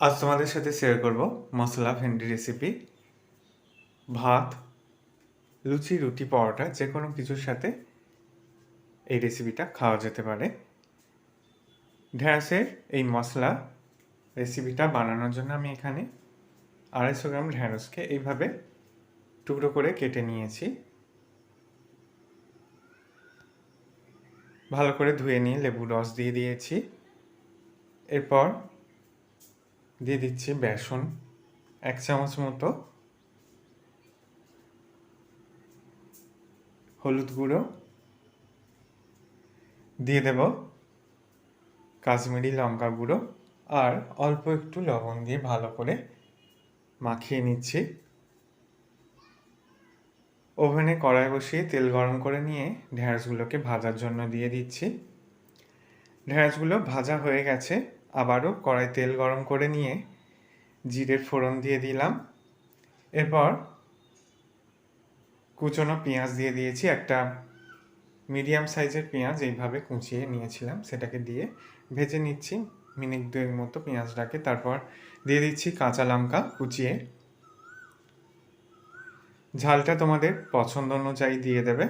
আজ তোমাদের সাথে শেয়ার করব মশলা ভেন্ডি রেসিপি ভাত, লুচি, রুটি, পরোটা যে কোনো কিছুর সাথে এই রেসিপিটা খাওয়া যেতে পারে। ঢ্যাঁড়সের এই মশলা রেসিপিটা বানানোর জন্য আমি এখানে আড়াইশো গ্রাম ঢ্যাঁড়সকে এইভাবে টুকরো করে কেটে নিয়েছি। ভালো করে ধুয়ে নিয়ে লেবু রস দিয়ে দিয়েছি। এরপর দিয়ে দিচ্ছি বেসন, এক চামচ মতো। হলুদ গুঁড়ো। দিয়ে দেব কাশ্মীরি লঙ্কা গুঁড়ো। আর অল্প একটু লবণ দিয়ে ভালো করে মাখিয়ে নিচ্ছি। ওভেনে কড়াই বসিয়ে তেল গরম করে নিয়ে ঢেঁড়সগুলোকে ভাজার জন্য দিয়ে দিচ্ছি। ঢেঁড়সগুলো ভাজা হয়ে গেছে। আবারও কড়াই তেল গরম করে নিয়ে জিরের ফোড়ন দিয়ে দিলাম। এরপর কুচনো পেঁয়াজ দিয়ে দিয়েছি একটা মিডিয়াম সাইজের পেঁয়াজ, এইভাবে কুচিয়ে নিয়েছিলাম। সেটাকে দিয়ে ভেজে নিচ্ছি, মিনিট দুয়েক মতো পেঁয়াজটাকে। তারপর দিয়ে দিচ্ছি কাঁচা লঙ্কা কুচিয়ে। ঝালটা তোমাদের পছন্দ অনুযায়ী দিয়ে দেবে।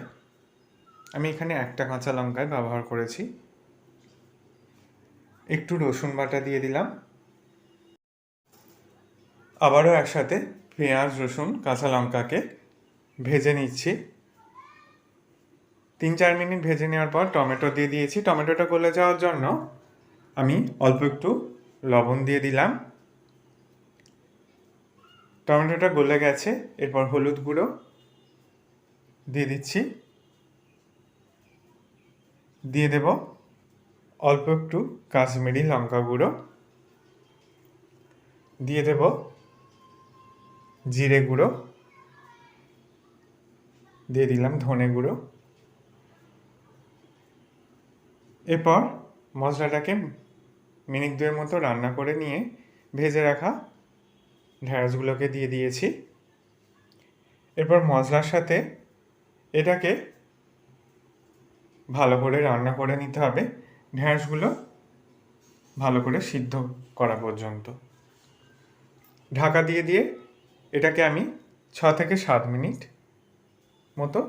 আমি এখানে একটা কাঁচা লঙ্কায় ব্যবহার করেছি। একটু রসুন বাটা দিয়ে দিলাম। আবারও একসাথে পেঁয়াজ, রসুন, কাঁচা লঙ্কাকে ভেজে নিচ্ছি। তিন চার মিনিট ভেজে নেওয়ার পর টমেটো দিয়ে দিয়েছি। টমেটোটা গলে যাওয়ার জন্য আমি অল্প একটু লবণ দিয়ে দিলাম। টমেটোটা গলে গেছে, এরপর হলুদ গুঁড়ো দিয়ে দিচ্ছি। দিয়ে দেব অল্প একটু কাশ্মীরি লঙ্কা গুঁড়ো। দিয়ে দেব জিরে গুঁড়ো। দিয়ে দিলাম ধনে গুঁড়ো। এরপর মশলাটাকে মিনিট দুয়ের মতো রান্না করে নিয়ে ভেজে রাখা ঢেঁড়সগুলোকে দিয়ে দিয়েছি। এরপর মশলার সাথে এটাকে ভালো করে রান্না করে নিতে হবে। ঢেঁড়সগুলো ভালো করে সিদ্ধ করা পর্যন্ত। ঢাকা দিয়ে দিয়ে এটাকে আমি ছ থেকে সাত মিনিট মতো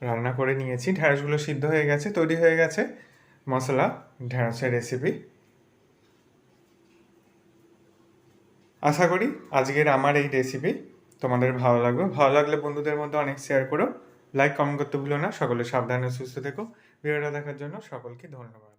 রান্না করে নিয়েছি। ঢেঁড়সগুলো সিদ্ধ হয়ে গেছে, তৈরি হয়ে গেছে। মশলা, ঢেঁড়সের রেসিপি আশা করি আজকের আমার এই রেসিপি তোমাদের ভালো লাগবে। ভালো লাগলে বন্ধুদের মধ্যে অনেক শেয়ার করো। লাইক কমেন্ট করতে ভুলো না। সকলে সাবধানে সুস্থ থেকো। ভিডিওটা দেখার জন্য সকলকে ধন্যবাদ।